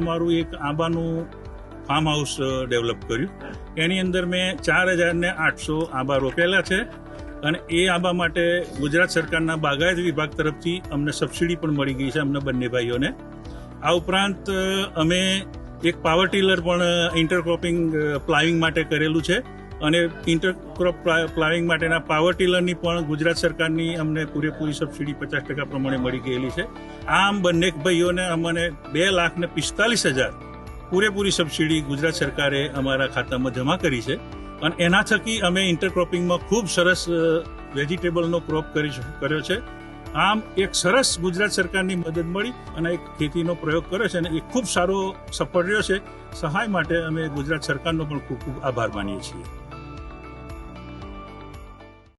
અમારું એક આંબાનું farm house develop કર્યું. એની અંદર મેં ચાર હજારને આઠસો આંબા રોપેલા છે અને એ આંબા માટે ગુજરાત સરકારના બાગાયત વિભાગ તરફથી અમને સબસિડી પણ મળી ગઈ છે અમને બંને ભાઈઓને. આ ઉપરાંત અમે એક પાવર ટીલર પણ ઇન્ટરક્રોપિંગ પ્લાવિંગ માટે કરેલું છે. અને ઇન્ટરક્રોપ પ્લાવિંગ માટેના પાવર ટીલરની પણ ગુજરાત સરકારની અમને પૂરેપૂરી સબસિડી પચાસ ટકા પ્રમાણે મળી ગયેલી છે. આમ બંને ભાઈઓને અમને બે લાખ ને પિસ્તાલીસ હજાર પૂરેપૂરી સબસિડી ગુજરાત સરકારે અમારા ખાતામાં જમા કરી છે. અને એના થકી અમે ઇન્ટરક્રોપિંગમાં ખૂબ સરસ વેજીટેબલનો ક્રોપ કરી કર્યો છે. આમ એક સરસ ગુજરાત સરકારની મદદ મળી અને એક ખેતીનો પ્રયોગ કર્યો છે અને એ ખૂબ સારો સફળ રહ્યો છે. સહાય માટે અમે ગુજરાત સરકારનો પણ ખૂબ ખૂબ આભાર માનીએ છીએ.